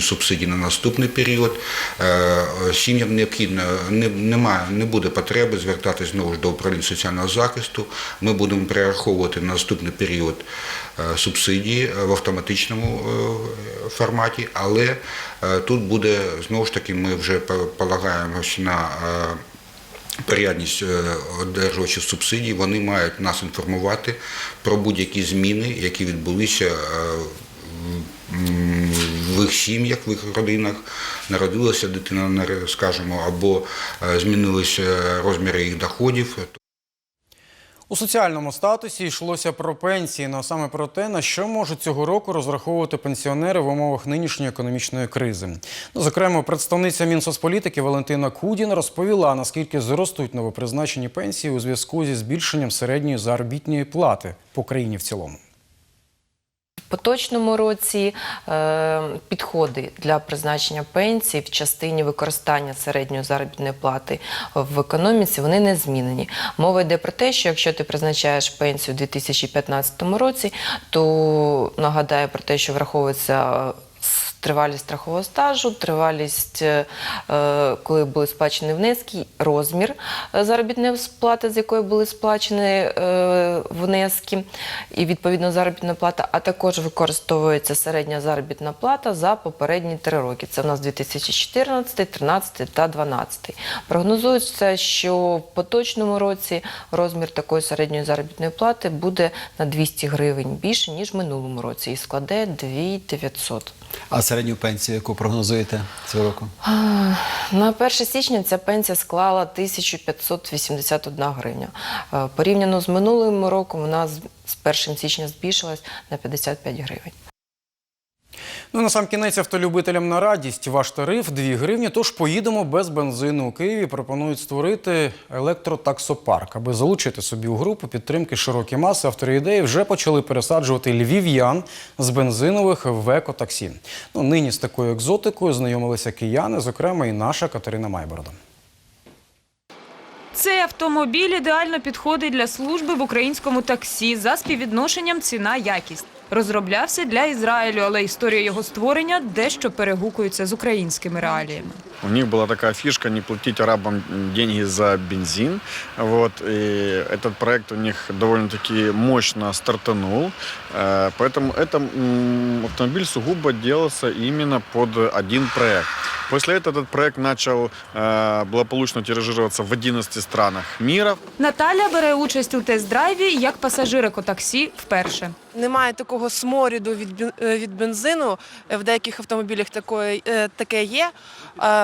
Субсидії на наступний період. Е, сім'ям необхідно не, немає, не буде потреби звертатись знову ж до управління соціального захисту. Ми будемо перераховувати на наступний період е, субсидії в автоматичному е, форматі, але е, тут буде знову ж таки, ми вже по- полагаємось на е, порядність е, одержувачів субсидій, вони мають нас інформувати про будь-які зміни, які відбулися е, в їх сім'ях, в їх родинах. Народилася дитина, скажімо, або е, змінилися розміри їх доходів. У соціальному статусі йшлося про пенсії, ну, а саме про те, на що можуть цього року розраховувати пенсіонери в умовах нинішньої економічної кризи. Ну, зокрема, представниця Мінсоцполітики Валентина Кудін розповіла, наскільки зростуть новопризначені пенсії у зв'язку зі збільшенням середньої заробітної плати по країні в цілому. Поточному році е, підходи для призначення пенсій в частині використання середньої заробітної плати в економіці вони не змінені. Мова йде про те, що якщо ти призначаєш пенсію у 2015 році, то нагадаю про те, що враховується. Тривалість страхового стажу, тривалість, е, е, коли були сплачені внески, розмір е, заробітної сплати, з якої були сплачені внески, і відповідно заробітна плата, а також використовується середня заробітна плата за попередні три роки. Це у нас 2014, 13 та 12. Прогнозується, що в поточному році розмір такої середньої заробітної плати буде на 200 гривень більше, ніж в минулому році, і складе 2900. А середню пенсію, яку прогнозуєте цього року? На 1 січня ця пенсія склала 1581 гривня. Е, Порівняно з минулим роком вона з з 1 січня збільшилась на 55 гривень. Ну, на сам кінець автолюбителям на радість. Ваш тариф 2 гривні, тож поїдемо без бензину. У Києві пропонують створити електротаксопарк. Аби залучити собі у групу підтримки широкі маси, автори ідеї вже почали пересаджувати львів'ян з бензинових в екотаксі. Ну, нині з такою екзотикою знайомилися кияни, зокрема і наша Катерина Майборода. Цей автомобіль ідеально підходить для служби в українському таксі за співвідношенням ціна-якість Розроблявся для Ізраїлю, але історія його створення дещо перегукується з українськими реаліями. У них была такая фишка не платить арабам деньги за бензин. Вот, и этот проект у них довольно-таки мощно стартанул. Э, Поэтому этот автомобиль сугубо делался именно под один проект. После этого этот проект начал э, благополучно тиражироваться в 11 странах мира. Наталя бере участь у тест-драйві як пасажир екотаксі вперше. Немає такого сморіду від е, від бензину. Е, В деяких автомобілях такої, е, таке є.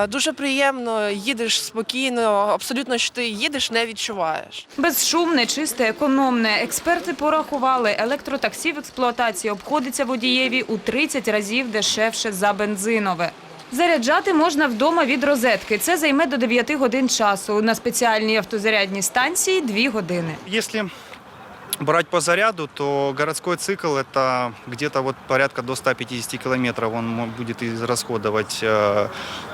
Дуже приємно, їдеш спокійно, абсолютно що ти їдеш, не відчуваєш. Безшумне, чисте, економне. Експерти порахували, електротаксі в експлуатації обходиться водієві у 30 разів дешевше за бензинове. Заряджати можна вдома від розетки. Це займе до 9 годин часу. На спеціальній автозарядній станції 2 години. Если брать по заряду, то городской цикл это где-то вот порядка до 150 километров он мо- будет израсходовать э,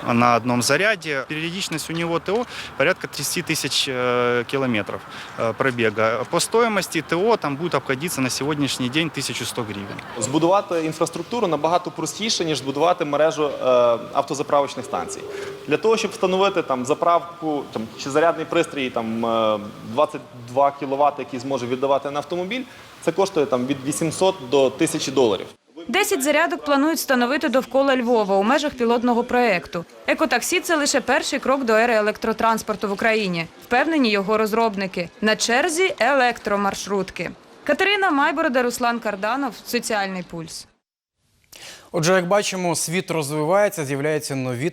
на одном заряде. Периодичность у него ТО порядка 30 тысяч э, километров э, пробега. По стоимости ТО там будет обходиться на сегодняшний день 1100 гривен. Збудувати інфраструктуру набагато простіше, ніж збудувати мережу е, автозаправочних станцій. Для того, щоб встановити там заправку там, чи зарядний пристрій там, е, 22 кВт, який зможе віддавати на автомобіль, це коштує там, від 800 до 1000 доларів. 10 зарядок планують встановити довкола Львова у межах пілотного проєкту. Екотаксі це лише перший крок до ери електротранспорту в Україні. Впевнені його розробники. На черзі електромаршрутки. Катерина Майборода, Руслан Карданов. Соціальний пульс. Отже, як бачимо, світ розвивається, з'являються нові